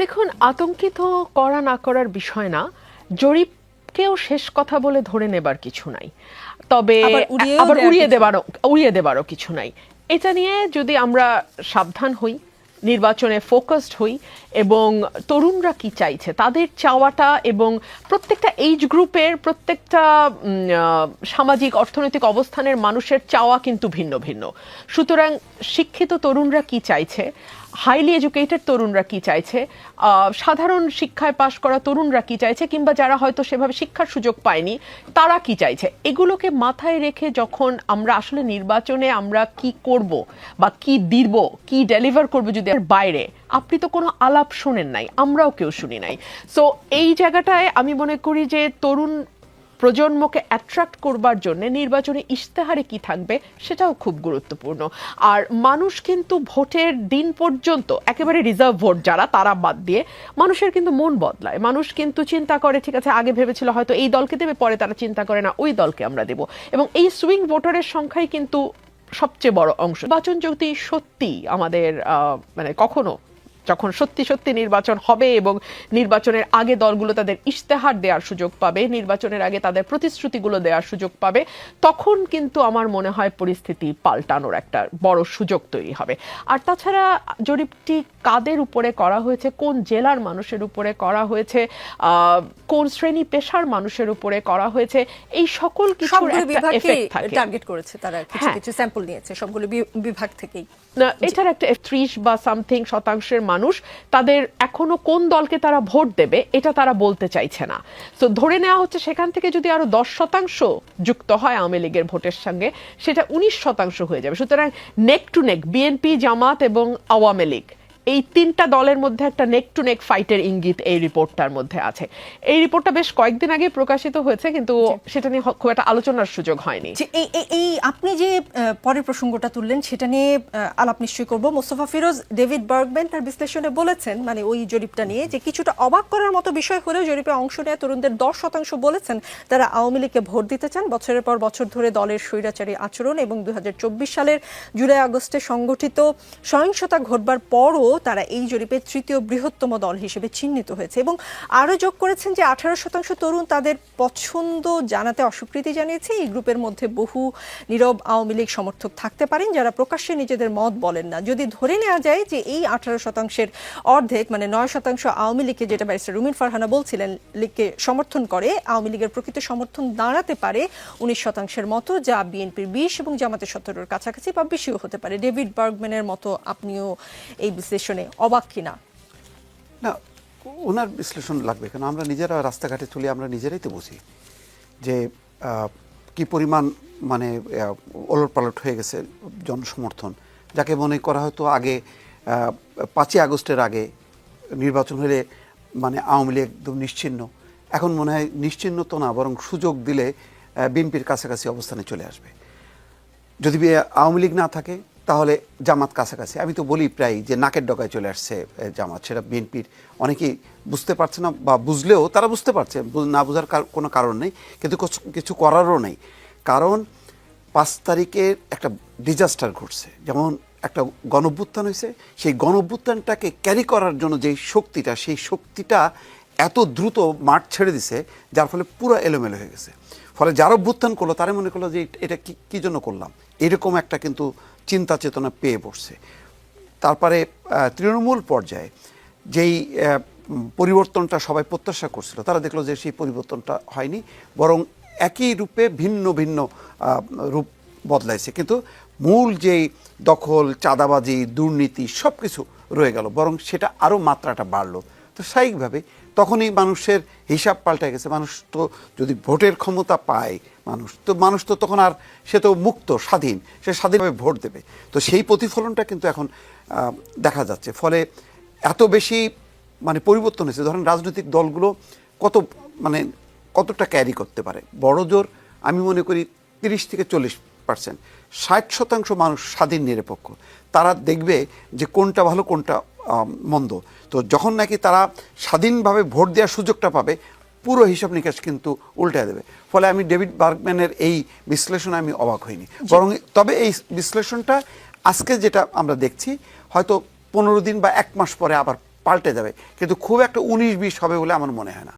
দেখুন আতঙ্কিত করা না করার বিষয় না। জরিপকেও শেষ কথা বলে ধরে নেবার কিছু নাই। তবে আবার উড়িয়ে দেবারও উড়িয়ে দেবারও কিছু নাই। এটা নিয়ে যদি আমরা সাবধান হই নির্বাচনে ফোকাসড হই এবং তরুণরা কি চাইছে তাদের চাওয়াটা এবং প্রত্যেকটা এইজ গ্রুপের প্রত্যেকটা সামাজিক অর্থনৈতিক অবস্থানের মানুষের চাওয়া কিন্তু ভিন্ন ভিন্ন। সুতরাং শিক্ষিত তরুণরা কি চাইছে হাইলি এডুকেটেড তরুণরা কি চাইছে? সাধারণ শিক্ষায় পাশ করা তরুণরা কি চাইছে? কিংবা যারা হয়তো সেভাবে শিক্ষার সুযোগ পায়নি, তারা কি চাইছে? এগুলোকে মাথায় রেখে যখন আমরা আসলে নির্বাচনে আমরা কি করব বা কি দিব, কি ডেলিভার করব যদি বাইরে, আপনি তো কোনো আলাপ শোনেন নাই, আমরাও কেউ শুনি নাই। সো এই জায়গাটায় আমি মনে করি যে তরুণ প্রজন্মকে অ্যাট্রাক্ট করবার জন্য নির্বাচনী ইশতেহারে কি থাকবে সেটাও খুব গুরুত্বপূর্ণ। আর মানুষ কিন্তু ভোটের দিন পর্যন্ত, একেবারে রিজার্ভ ভোট যারা, তারা বাদ দিয়ে মানুষের কিন্তু মন বদলায়। মানুষ কিন্তু চিন্তা করে, ঠিক আছে, আগে ভেবেছিল হয়তো এই দলকে দেবে, পরে তারা চিন্তা করে, না, ওই দলকে আমরা দেব। এবং এই সুইং ভোটারের সংখ্যাই কিন্তু সবচেয়ে বড় অংশ। নির্বাচন যদি সত্যি আমাদের মানে কখনো যখন সত্যি সত্যি নির্বাচন হবে এবং নির্বাচনের আগে দলগুলো তাদের ইশতেহার দেওয়ার সুযোগ পাবে নির্বাচনের আগে তাদের প্রতিশ্রুতিগুলো দেওয়ার সুযোগ পাবে তখন কিন্তু আমার মনে হয় পরিস্থিতি পাল্টানোর একটা বড় সুযোগ তৈরি হবে। আর তাছাড়া জরিপটি কাদের উপরে করা হয়েছে কোন জেলার মানুষের উপরে করা হয়েছে আহ, কোন শ্রেণি পেশার মানুষের উপরে করা হয়েছে এই সকল কিছুর একটা এফেক্ট থাকে। টার্গেট করেছে তারা কিছু হ্যাঁ। কিছু স্যাম্পল নিয়েছে সবগুলো বিভাগ থেকেই। না, এটার একটা ত্রিশ বা সামথিং শতাংশের মানুষ, তাদের এখনও কোন দলকে তারা ভোট দেবে, এটা তারা বলতে চাইছে না। তো ধরে নেওয়া হচ্ছে সেখান থেকে যদি আরও দশ শতাংশ যুক্ত হয় আওয়ামী লীগের ভোটের সঙ্গে, সেটা উনিশ শতাংশ হয়ে যাবে। সুতরাং নেক টু নেক বিএনপি জামাত এবং আওয়ামী লীগ। এই তিনটা দলের মধ্যে একটা নেক টু নেক ফাইটের ইঙ্গিত এই রিপোর্টটার মধ্যে আছে। এই রিপোর্টটা বেশ কয়েকদিন আগে প্রকাশিত হয়েছে কিন্তু সেটা নিয়ে খুব একটা আলোচনার সুযোগ হয়নি। এই আপনি যে পরের প্রসঙ্গটা তুললেন সেটা নিয়ে আলাপ নিশ্চয়ই করব। মোস্তফা ফিরোজ ডেভিড বার্গম্যান তার বিশ্লেষণে বলেছেন মানে ওই জরিপটা নিয়ে যে কিছুটা অবাক করার মতো বিষয় হলেও জরিপে অংশ নেওয়া তরুণদের দশ শতাংশ বলেছেন তারা আওয়ামী লীগকে ভোট দিতে চান। বছরের পর বছর ধরে দলের স্বৈরাচারী আচরণ এবং দুই হাজার চব্বিশ সালের জুলাই আগস্টে সংগঠিত সহিংসতা ঘটবার পরও তারা এই জরিপে তৃতীয় বৃহত্তম দল হিসেবে চিহ্নিত হয়েছে এবং আরও যোগ করেছেন যে আঠারো শতাংশ তরুণ তাদের পছন্দ জানাতে অস্বীকৃতি জানিয়েছে। এই গ্রুপের মধ্যে বহু নীরব আওয়ামী লীগ সমর্থক থাকতে পারেন যারা প্রকাশ্যে নিজেদের মত বলেন না। যদি ধরে নেওয়া যায় যে এই আঠারো শতাংশের অর্ধেক মানে নয় শতাংশ আওয়ামী লীগকে, যেটা ব্যারিস্টার রুমিন ফারহানা বলছিলেন, লীগকে সমর্থন করে, আওয়ামী লীগের প্রকৃত সমর্থন দাঁড়াতে পারে উনিশ শতাংশের মতো, যা বিএনপির বিশ এবং জামাতের সতেরোর কাছাকাছি বা বেশিও হতে পারে। ডেভিড বার্গম্যানের মতো আপনিও এই বিশ্লেষণে অবাক কিনা? না, ওনার বিশ্লেষণ লাগবে, কেন আমরা নিজেরা রাস্তাঘাটে চলে আমরা নিজেরাই তো বুঝি যে কি পরিমাণ মানে ওলট পালট হয়ে গেছে জনসমর্থন। যাকে মনে করা হতো আগে পাঁচই আগস্টের আগে নির্বাচন হলে মানে আওয়ামী লীগ একদম নিশ্চিহ্ন এখন মনে হয় নিশ্চিহ্ন তো না, বরং সুযোগ দিলে বিএনপির কাছাকাছি অবস্থানে চলে আসবে। যদি আওয়ামী লীগ না থাকে তাহলে জামাত কাছাকাছি। আমি তো বলি প্রায় যে নাকের ডগায় চলে আসছে জামাত। সেটা বিএনপির অনেকেই বুঝতে পারছে না বা বুঝলেও তারা বুঝতে পারছে না বোঝার কোনো কারণ নেই। কিন্তু কিছু- করারও নেই। কারণ পাঁচ তারিখের একটা ডিজাস্টার ঘটছে। যেমন একটা গণভ্যুত্থান হয়েছে, সেই গণভ্যুত্থানটাকে ক্যারি করার জন্য যে শক্তিটা, সেই শক্তিটা এত দ্রুত মাঠ ছেড়ে দিছে, যার ফলে পুরো এলোমেলো হয়ে গেছে। ফলে যারা অভ্যুত্থান করল, তারা মনে করল যে এটা কি, কী জন্য করলাম? এরকম একটা কিন্তু চিন্তা চেতনা পেয়ে বসছে তারপরে তৃণমূল পর্যায়ে যেই পরিবর্তনটা সবাই প্রত্যাশা করছিল, তারা দেখল যে সেই পরিবর্তনটা হয়নি, বরং একই রূপে ভিন্ন ভিন্ন রূপ বদলাইছে। কিন্তু মূল যেই দখল, চাঁদাবাজি, দুর্নীতি সব কিছু রয়ে গেল, বরং সেটা আরও মাত্রাটা বাড়লো। তো স্বাভাবিকভাবে তখনই মানুষের হিসাব পাল্টে গেছে। মানুষ তো যদি ভোটের ক্ষমতা পায় মানুষ। তো মানুষ তো তখন আর সে তো মুক্ত, স্বাধীন। সে স্বাধীনভাবে ভোট দেবে। তো সেই প্রতিফলনটা কিন্তু এখন দেখা যাচ্ছে। ফলে এত বেশি মানে পরিবর্তন হয়েছে। ধরেন রাজনৈতিক দলগুলো কত মানে কতটা ক্যারি করতে পারে? বড় জোর, আমি মনে করি তিরিশ থেকে চল্লিশ পার্সেন্ট ষাট শতাংশ মানুষ স্বাধীন, নিরপেক্ষ। তারা দেখবে যে কোনটা ভালো, কোনটা মন্দ। তো যখন নাকি তারা স্বাধীনভাবে ভোট দেওয়ার সুযোগটা পাবে পুরো হিসাব নিকাশ কিন্তু উল্টে দেবে। ফলে আমি ডেভিড বার্গম্যানের এই বিশ্লেষণে আমি অবাক হইনি। বরং তবে এই বিশ্লেষণটা আজকে যেটা আমরা দেখছি হয়তো পনেরো দিন বা এক মাস পরে আবার পাল্টে যাবে। কিন্তু খুব একটা উনিশ বিশ হবে বলে আমার মনে হয় না।